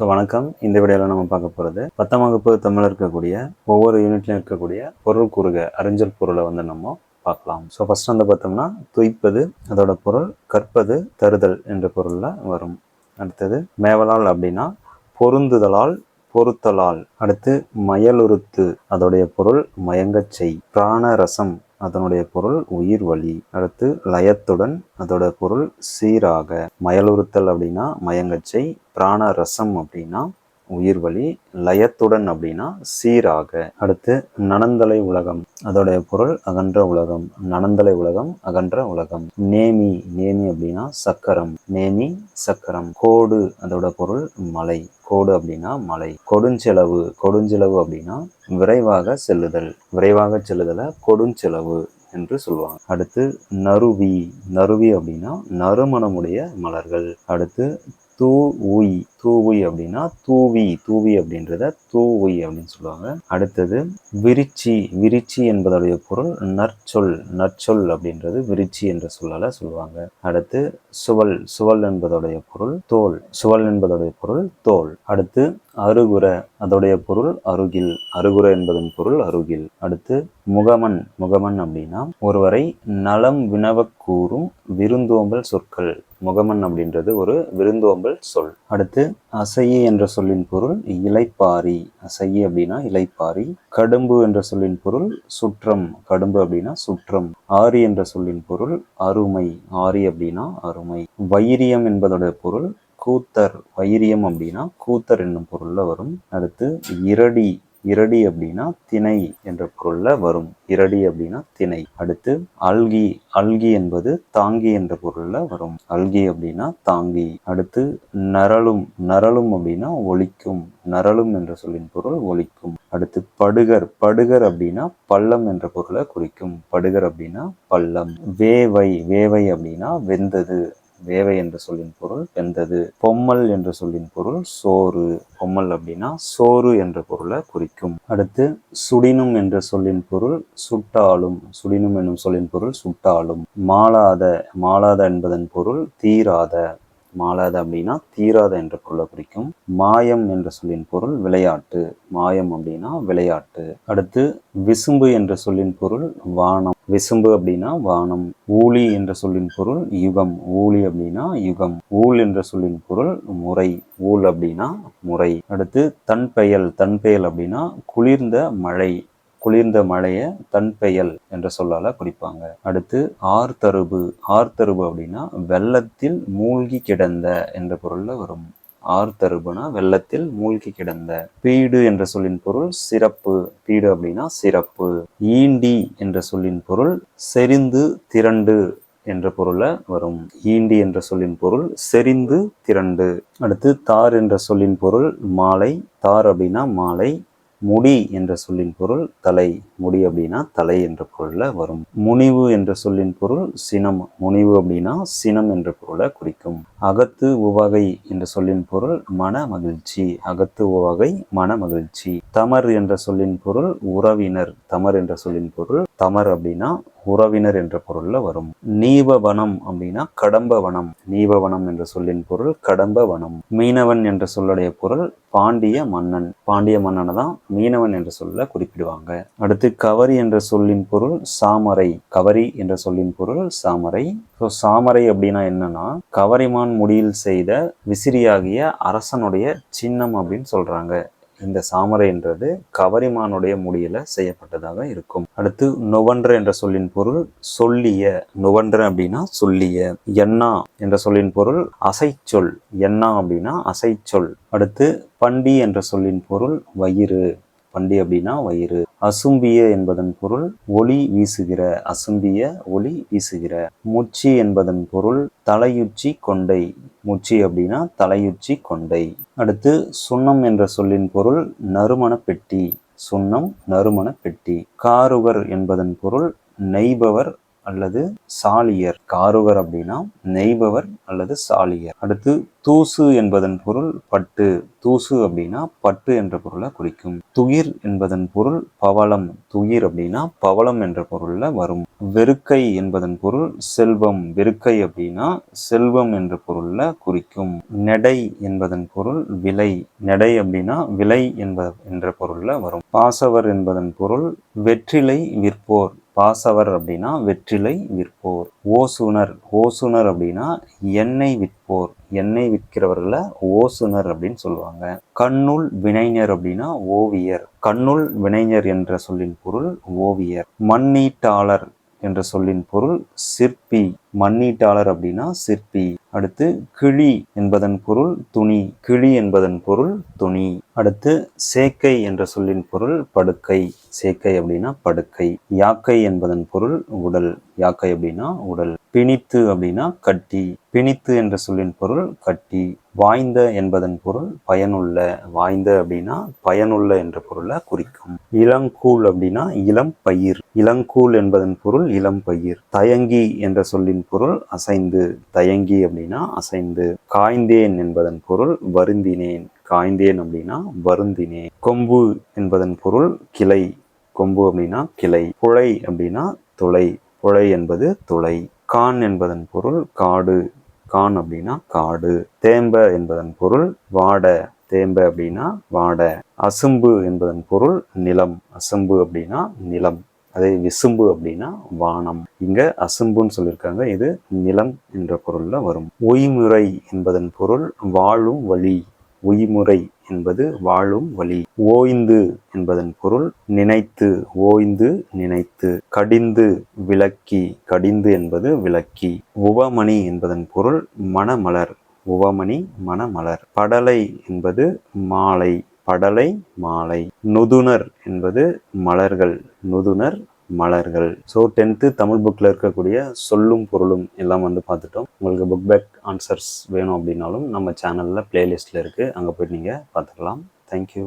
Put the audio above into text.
So வணக்கம். இந்த வீடியோவில் நம்ம பார்க்க போகிறது பத்தாம் வகுப்பு தமிழில் இருக்கக்கூடிய ஒவ்வொரு யூனிட்லையும் இருக்கக்கூடிய பொருள் கூறுக அறிஞ்சல் பொருளை வந்து நம்ம பார்க்கலாம். ஸோ ஃபர்ஸ்ட் வந்து பார்த்தோம்னா துய்ப்பது அதோட பொருள் கற்பது தருதல் என்ற பொருளில் வரும். அடுத்தது மேவலால் அப்படின்னா பொருந்துதலால் பொருத்தலால். அடுத்து மயலுறுத்து அதோடைய பொருள் மயங்கச் செய் பிராணரசம் அதனுடைய பொருள் உயிர் வலி அடுத்து லயத்துடன் அதோட பொருள் சீராக. மயலுறுத்தல் அப்படின்னா மயங்கச்சை பிராண ரசம் அப்படின்னா உயிர்வலி லயத்துடன் அப்படின்னா சீராக. அடுத்து நனந்தலை உலகம். அதோடைய பொருள் அகன்ற உலகம். நனந்தலை உலகம் அகன்ற உலகம். நேமி நேமி அப்படின்னா சக்கரம். நேமி சக்கரம். கோடு அதோட பொருள் மலை. கோடு அப்படின்னா மலை. கொடுஞ்செலவு கொடுஞ்செலவு அப்படின்னா விரைவாக செல்லுதல். விரைவாக செல்லுதலை கொடுஞ்செலவு என்று சொல்லுவாங்க. அடுத்து நறுவி நறுவி அப்படின்னா நறுமணமுடைய மலர்கள். அடுத்து தூ உய் தூவுய் அப்படின்னா தூவி தூவி அப்படின்றத தூ உய் அப்படின்னு சொல்லுவாங்க. அடுத்தது விரிச்சி. விரிச்சி என்பதோடைய பொருள் நற்சொல். நற்சொல் அப்படின்றது விரிச்சி என்ற சொல்லால சொல்லுவாங்க. அடுத்து சுவல். சுவல் என்பதோடைய பொருள் தோல். சுவல் என்பதோடைய பொருள் தோல். அடுத்து அருகுர அதோடைய பொருள் அருகில். அருகுர என்பதன் பொருள் அருகில். அடுத்து முகமன். முகமன் அப்படின்னா ஒருவரை நலம் வினவக்கூறும் விருந்தோம்பல் சொற்கள். முகமன் அப்படின்றது ஒரு விருந்தோம்பல் சொல். அடுத்து அசையி என்ற சொல்லின் பொருள் இலைப்பாரி அசையி அப்படின்னா இலைப்பாரி கடும்பு என்ற சொல்லின் பொருள் சுற்றம். கடும்பு அப்படின்னா சுற்றம். ஆரி என்ற சொல்லின் பொருள் அருமை. ஆரி அப்படின்னா அருமை. வைரியம் என்பதோட பொருள் கூத்தர். வைரியம் அப்படின்னா கூத்தர் என்னும் பொருளில் வரும். அடுத்து இரடி. இரடி அப்படின்னா திணை என்ற பொருள்ல வரும். இரடி அப்படின்னா திணை. அடுத்து அல்கி. அல்கி என்பது தாங்கி என்ற பொருள்ல வரும். அல்கி அப்படின்னா தாங்கி. அடுத்து நரளும் நரளும் அப்படின்னா ஒலிக்கும். நரளும் என்ற சொல்லின் பொருள் ஒழிக்கும் அடுத்து படுகர். படுகர் அப்படின்னா பள்ளம் என்ற பொருளை குறிக்கும். படுகர் அப்படின்னா பள்ளம். வேவை. வேவை அப்படின்னா வெந்தது. வேவை என்ற சொல்லின் பொருள் வெந்தது பொம்மல் என்ற சொல்லின் பொருள் சோறு. பொம்மல் அப்படின்னா சோறு என்ற பொருளை குறிக்கும். அடுத்து சுடினும் என்ற சொல்லின் பொருள் சுட்டாலும். சுடினும் என்னும் சொல்லின் பொருள் சுட்டாலும். மாளாத மாளாத என்பதன் பொருள் தீராத. மாலாத அப்படின்னா தீராத என்ற பொருளை குறிக்கும். மாயம் என்ற சொல்லின் பொருள் விளையாட்டு. மாயம் அப்படின்னா விளையாட்டு. அடுத்து விசும்பு என்ற சொல்லின் பொருள் வானம். விசும்பு அப்படின்னா வானம். ஊழி என்ற சொல்லின் பொருள் யுகம். ஊழி அப்படின்னா யுகம். ஊழ் என்ற சொல்லின் பொருள் முறை. ஊழ் அப்படின்னா முறை. அடுத்து தன்பெயல் தன்பெயல் அப்படின்னா குளிர்ந்த மழை. குளிர்ந்த மழையை தன்பெயல் என்ற சொல்லால குறிப்பாங்க அடுத்து ஆர்தருபு ஆர்தருபு அப்படின்னா வெள்ளத்தில் மூழ்கி கிடந்த என்ற பொருள்ல வரும். ஆர்தருபுனா வெள்ளத்தில் மூழ்கி கிடந்த. பீடு என்ற சொல்லின் பொருள் சிறப்பு. பீடு அப்படின்னா சிறப்பு. ஈண்டி என்ற சொல்லின் பொருள் செறிந்து திரண்டு என்ற பொருள வரும். ஈண்டி என்ற சொல்லின் பொருள் செறிந்து திரண்டு. அடுத்து தார் என்ற சொல்லின் பொருள் மாலை. தார் அப்படின்னா மாலை. முடி என்ற சொல்லின் பொருள் தலை முடி அப்படின்னா தலை என்ற பொருளில் வரும். முனிவு என்ற சொல்லின் பொருள் சினம். முனிவு அப்படின்னா சினம் என்ற பொருளை குறிக்கும். அகத்து உவகை என்ற சொல்லின் பொருள் மன மகிழ்ச்சி. அகத்து உவகை மன மகிழ்ச்சி. தமர் என்ற சொல்லின் பொருள் உறவினர். தமர் என்ற சொல்லின் பொருள் தமர் அப்படின்னா உறவினர் என்ற பொருள்ல வரும். நீபவனம் அப்படின்னா கடம்ப வனம் நீபவனம் என்ற சொல்லின் பொருள் கடம்ப வனம் மீனவன் என்ற சொல்லுடைய பொருள் பாண்டிய மன்னன். பாண்டிய மன்னனை தான் மீனவன் என்ற சொல்ல குறிப்பிடுவாங்க. அடுத்து கவரி என்ற சொல்லின் பொருள் சாமரை. கவரி என்ற சொல்லின் பொருள் சாமரை. ஸோ சாமரை அப்படின்னா என்னன்னா கவரிமான் முடியில் செய்த விசிறியாகிய அரசனுடைய சின்னம் அப்படின்னு சொல்றாங்க. இந்த சாமரைன்றது கவரிமானுடைய முடியில செய்யப்பட்டதாக இருக்கும். அடுத்து நுவன்ற என்ற சொல்லின் பொருள் சொல்லிய. நுவன்ற அப்படின்னா சொல்லிய. எண்ணா என்ற சொல்லின் பொருள் அசைச்சொல். எண்ணா அப்படின்னா அசைச்சொல். அடுத்து பண்டி என்ற சொல்லின் பொருள் வயிறு. பண்டி அப்படின்னா வயிறு. அசும்பிய என்பதன் பொருள் ஒளி வீசுகிற. அசும்பிய ஒளி வீசுகிற. முச்சி என்பதன் பொருள் தலையுச்சி கொண்டை. முச்சி அப்படின்னா தலையுச்சி கொண்டை. அடுத்து சுண்ணம் என்ற சொல்லின் பொருள் நறுமண பெட்டி. சுண்ணம் நறுமண பெட்டி. காருவர் என்பதன் பொருள் நெய்பவர் அல்லது சாலியர் காருகர் அப்படின்னா நெய்பவர் அல்லது சாலியர். அடுத்து தூசு என்பதன் பொருள் பட்டு. தூசு அப்படின்னா பட்டு என்ற பொருளை குறிக்கும். துகிர் என்பதன் பொருள் பவளம். துகிர் அப்படின்னா பவளம் என்ற பொருள்ல வரும். வெறுக்கை என்பதன் பொருள் செல்வம். வெறுக்கை அப்படின்னா செல்வம் என்ற பொருள்ல குறிக்கும். நெடை என்பதன் பொருள் விலை. நெடை அப்படின்னா விலை என்ப என்ற பொருள்ல வரும். பாசவர் என்பதன் பொருள் வெற்றிலை விற்போர். பாசவர் அப்படின்னா வெற்றிலை விற்போர். ஓசுனர் ஓசுனர் அப்படின்னா எண்ணெய் விற்போர். எண்ணெய் விற்கிறவர்களை ஓசுனர் அப்படின்னு சொல்லுவாங்க. கண்ணுள் வினைஞர் அப்படின்னா ஓவியர். கண்ணுள் வினைஞர் என்ற சொல்லின் பொருள் ஓவியர். மண்ணீட்டாளர் என்ற சொல்லின் பொருள் சிற்பி. மண்ணீட்டாளர் அப்படின்னா சிற்பி. அடுத்து கிளி என்பதன் பொருள் துணி. கிளி என்பதன் பொருள் துணி. அடுத்து சேக்கை என்ற சொல்லின் பொருள் படுக்கை. சேக்கை அப்படின்னா படுக்கை. யாக்கை என்பதன் பொருள் உடல். யாக்கை அப்படின்னா உடல். பிணித்து அப்படின்னா கட்டி. பிணித்து என்ற சொல்லின் பொருள் கட்டி. வாய்ந்த என்பதன் பொருள் பயனுள்ள. வாய்ந்த அப்படின்னா பயனுள்ள என்ற பொருளை குறிக்கும். இளங்கூழ் அப்படின்னா இளம் பயிர் இளங்கூழ் என்பதன் பொருள் இளம் பயிர் தயங்கி என்ற சொல்லின் பொருள் அசைந்து தயங்கி அப்படின்னா அசைந்து காய்ந்தேன் என்பதன் பொருள் வருந்தினேன். காய்ந்தேன் அப்படின்னா வருந்தினேன். கொம்பு என்பதன் பொருள் கிளை. கொம்பு அப்படின்னா கிளை. புழை அப்படின்னா துளை. புழை என்பது துளை. கான் என்பதன் பொருள் காடு. கான் அப்படின்னா காடு. தேம்ப என்பதன் பொருள் வாட. தேம்ப அப்படின்னா வாட. அசும்பு என்பதன் பொருள் நிலம். அசும்பு அப்படின்னா நிலம். அதே விசும்பு அப்படின்னா வானம். இங்க அசும்புன்னு சொல்லியிருக்காங்க. இது நிலம் என்ற பொருள்ல வரும். ஒய்முறை என்பதன் பொருள் வாழும் வழி. உய்முறை என்பது வாழும் வழி. ஓய்ந்து என்பதன் பொருள் நினைத்து. ஓய்ந்து நினைத்து. கடிந்து விளக்கி. கடிந்து என்பது விளக்கி. உவமணி என்பதன் பொருள் மணமலர் உவமணி மணமலர் படலை என்பது மாலை. படலை மாலை. நுதுனர் என்பது மலர்கள் நுதுனர் மலர்கள். ஸோ டென்த்து தமிழ் புக்கில் இருக்கக்கூடிய சொல்லும் பொருளும் எல்லாம் வந்து பார்த்துட்டோம். உங்களுக்கு புக் பேக் ஆன்சர்ஸ் வேணும் அப்படின்னாலும் நம்ம சேனலில் பிளேலிஸ்ட்டில் இருக்குது அங்கே போய்ட்டு நீங்கள் பார்த்துக்கலாம். தேங்க்யூ